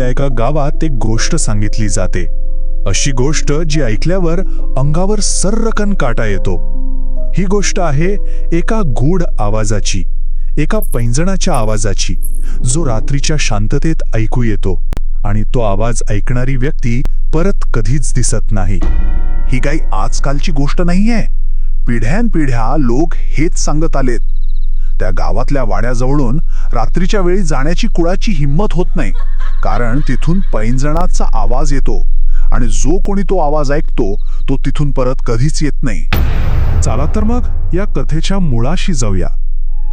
कोकणातल्या एका गावात एक गोष्ट सांगितली जाते. अशी गोष्ट जी ऐकल्यावर अंगावर सर्रकन काटा येतो. ही गोष्ट आहे एका गूढ आवाजाची एका पैंजणाच्या आवाजाची जो रात्रीच्या शांततेत ऐकू येतो आणि तो आवाज ऐकणारी व्यक्ती परत कधीच दिसत नाही. ही काही आजकालची गोष्ट नाहीये. पिढ्यानपिढ्या लोक हेच सांगत आलेत. त्या गावातल्या वाड्याजवळून रात्रीच्या वेळी जाण्याची कुळाची हिंमत होत नाही. कारण तिथून पैंजणाचा आवाज येतो आणि जो कोणी तो आवाज ऐकतो तो तिथून परत कधीच येत नाही. चला तर मग या कथेच्या मुळाशी जाऊया.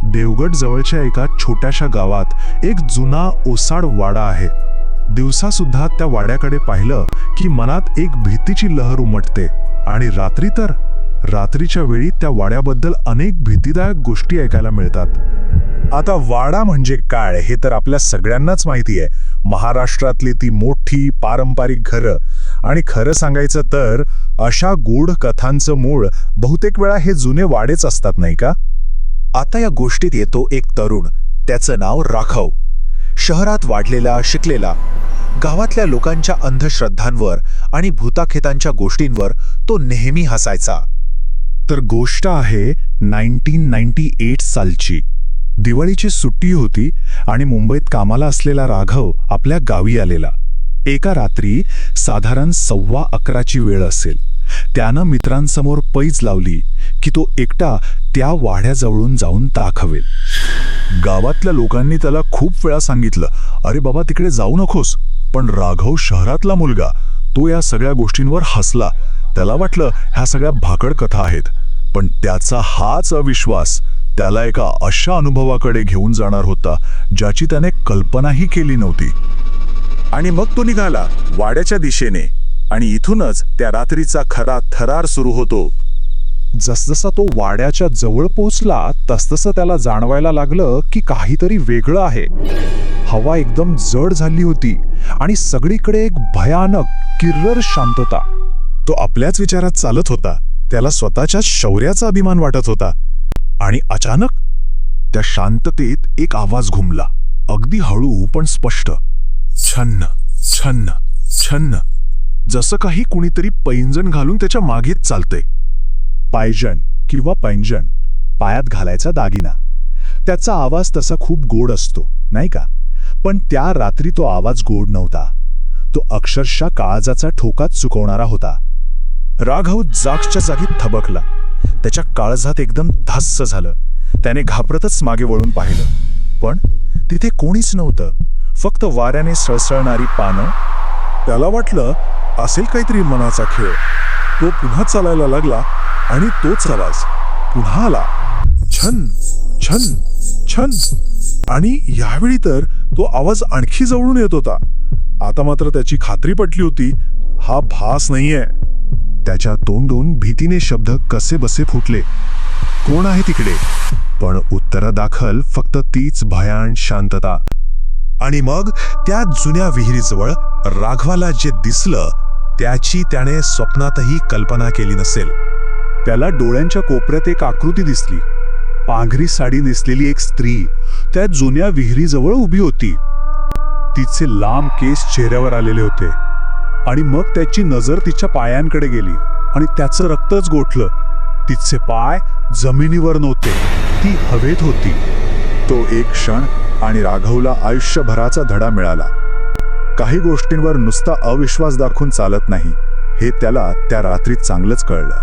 देवगड जवळच्या एका छोट्याशा गावात एक जुना ओसाड वाडा आहे. दिवसा सुद्धा त्या वाड्याकडे पाहिलं की मनात एक भीतीची लहर उमटते आणि रात्री तर रात्रीच्या वेळी त्या वाड्याबद्दल अनेक भीतीदायक गोष्टी ऐकायला मिळतात. आता वाडा म्हणजे काय हे तर आपल्या सगळ्यांनाच माहिती आहे. महाराष्ट्रातली ती मोठी पारंपरिक घरं. आणि खरं सांगायचं तर अशा गूढ कथांचं मूळ बहुतेक वेळा हे जुने वाडेच असतात नाही का? आता या गोष्टीत येतो एक तरुण. त्याचं नाव राखव शहरात वाढलेला शिकलेला. गावातल्या लोकांच्या अंधश्रद्धांवर आणि भूताखेतांच्या गोष्टींवर तो नेहमी हसायचा. तर गोष्ट आहे नाईन्टीन नाईन्टी एट सालची. दिवाळीची सुट्टी होती आणि मुंबईत कामाला असलेला राघव आपल्या गावी आलेला. एका रात्री साधारण सव्वा अकराची वेळ असेल. त्यानं मित्रांसमोर पैज लावली की तो एकटा त्या वाड्याजवळून जाऊन दाखवेल. गावातल्या लोकांनी त्याला खूप वेळा सांगितलं अरे बाबा तिकडे जाऊ नकोस. पण राघव शहरातला मुलगा तो या सगळ्या गोष्टींवर हसला. त्याला वाटलं ह्या सगळ्या भाकड कथा आहेत. पण त्याचा हाच अविश्वास त्याला एका अशा अनुभवाकडे घेऊन जाणार होता ज्याची त्याने कल्पनाही केली नव्हती. आणि मग तो निघाला वाड्याच्या दिशेने आणि इथूनच त्या रात्रीचा खरा थरार सुरू होतो. जसजसा तो वाड्याच्या जवळ पोचला तसतसं त्याला जाणवायला लागलं की काहीतरी वेगळं आहे. हवा एकदम जड झाली होती आणि सगळीकडे एक भयानक किर्रर शांतता. तो आपल्याच विचारात चालत होता. त्याला स्वतःच्या शौर्याचा अभिमान वाटत होता. आणि अचानक त्या शांततेत एक आवाज घुमला. अगदी हळू पण स्पष्ट. छन्न छन्न छन्न. जसं काही कुणीतरी पैंजण घालून त्याच्या मागेच चालतंय. पायजण किंवा पैंजण पायात घालायचा दागिना. त्याचा आवाज तसा खूप गोड असतो नाही का? पण त्या रात्री तो आवाज गोड नव्हता. तो अक्षरशः काळजाचा ठोकात चुकवणारा होता. राघव जागच्या जागी थबकला. त्याच्या काळजात एकदम धास्स झालं. त्याने घाबरतच मागे वळून पाहिलं. पण तिथे कोणीच नव्हतं. फक्त वाऱ्याने सळसळणारी पानं. त्याला वाटलं असेल काहीतरी मनाचा खेळ. तो पुन्हा चालायला लागला आणि तोच आवाज. पुन्हा आला. छन छन छन. आणि यावेळी तर तो आवाज आणखी जवळून येत होता. आता मात्र त्याची खात्री पटली होती हा भास नाहीये. त्याच्या तोंडून भीतीने शब्द कसे बसे फुटले? कोण आहे तिकडे? पण उत्तरादाखल फक्त तीच भयान शांतता. आणि मग त्या जुन्या विहिरीजवळ राघवाला जे दिसलं त्याची त्याने स्वप्नातही कल्पना केली नसेल. त्याला डोळ्यांच्या कोपऱ्यात एक आकृती दिसली. पांघरी साडी नेसलेली एक स्त्री त्या जुन्या विहिरीजवळ उभी होती. तिचे लांब केस चेहऱ्यावर आलेले होते. आणि मग त्याची नजर तिच्या पायांकडे गेली आणि त्याचं रक्तच गोठलं. तिचे पाय जमिनीवर नव्हते ती हवेत होती. तो एक क्षण आणि राघवला आयुष्यभराचा धडा मिळाला. काही गोष्टींवर नुसता अविश्वास दाखवून चालत नाही हे त्याला त्या रात्री चांगलंच कळलं.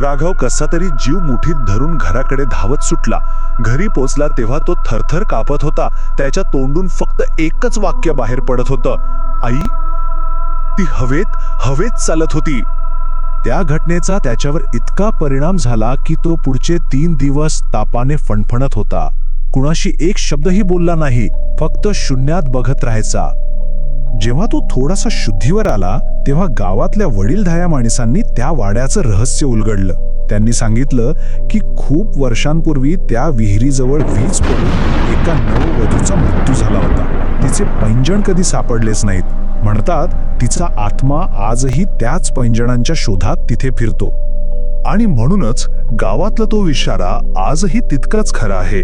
राघव कसा तरी जीव मुठीत धरून घराकडे धावत सुटला. घरी पोचला तेव्हा तो थरथर कापत होता. त्याच्या तोंडून फक्त एकच वाक्य बाहेर पडत होतं. आई ती हवेत हवेत चालत होती. त्या घटनेचा त्याच्यावर इतका परिणाम झाला की तो पुढचे तीन दिवस तापाने फणफणत होता. कुणाशी एक शब्दही बोलला नाही फक्त शून्यात बघत राहायचा. जेव्हा तो थोडासा शुद्धीवर आला तेव्हा गावातल्या वडीलधाया माणसांनी त्या वाड्याचं रहस्य उलगडलं. त्यांनी सांगितलं की खूप वर्षांपूर्वी त्या विहिरीजवळ वीज पडून एका नववधूचा मृत्यू झाला होता. तिचे पैंजण कधी सापडलेच नाहीत. म्हणतात तिचा आत्मा आजही त्याच पैंजणांच्या शोधात तिथे फिरतो. आणि म्हणूनच गावातला तो इशारा आजही तितकाच खरा आहे.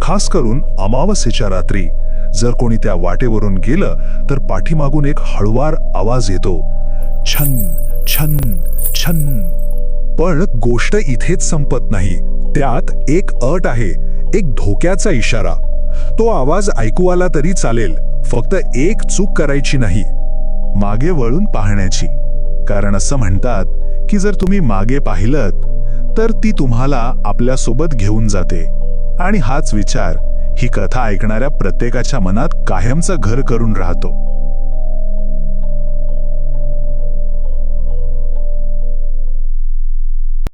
खास करून अमावस्येच्या रात्री. जर कोणी त्या वाटेवरून गेलं तर पाठीमागून एक हळवार आवाज येतो. छन छन छन. पण गोष्ट इथेच संपत नाही. त्यात एक अट आहे एक धोक्याचा इशारा. तो आवाज ऐकू आला तरी चालेल. फक्त एक चूक करायची नाही मागे वळून पाहण्याची. कारण असं म्हणतात की जर तुम्ही मागे पाहिलं तर ती तुम्हाला आपल्यासोबत घेऊन जाते. आणि हाच विचार ही कथा ऐकणाऱ्या प्रत्येकाच्या मनात कायमचं घर करून राहतो.